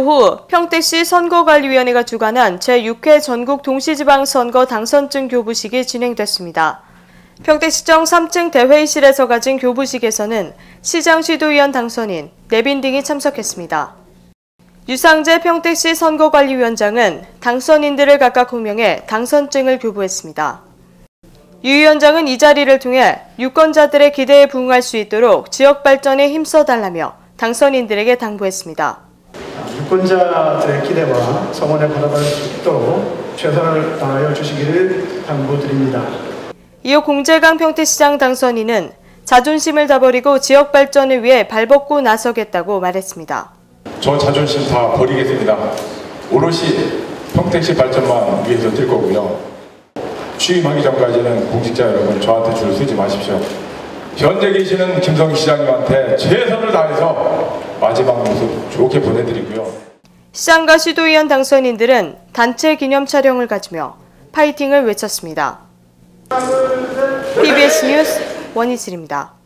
오후 평택시 선거관리위원회가 주관한 제6회 전국 동시지방선거 당선증 교부식이 진행됐습니다. 평택시청 3층 대회의실에서 가진 교부식에서는 시장 시도위원 당선인 내빈 등이 참석했습니다. 유상재 평택시 선거관리위원장은 당선인들을 각각 호명해 당선증을 교부했습니다. 유 위원장은 이 자리를 통해 유권자들의 기대에 부응할 수 있도록 지역 발전에 힘써달라며 당선인들에게 당부했습니다. 유권자들의 기대와 성원에 보답할 수 있도록 최선을 다하여 주시기를 당부드립니다. 이후 공재강 평택시장 당선인은 자존심을 다버리고 지역 발전을 위해 발벗고 나서겠다고 말했습니다. 저 자존심 다 버리겠습니다. 오롯이 평택시 발전만 위해서 뛸 거고요. 취임하기 전까지는 공직자 여러분 저한테 줄 서지 마십시오. 현재 계시는 김성희 시장님한테 최선을 다해서 마지막 모습 좋게 보내드리고요. 시장과 시도위원 당선인들은 단체 기념 촬영을 가지며 파이팅을 외쳤습니다. PBS 뉴스 원희슬입니다.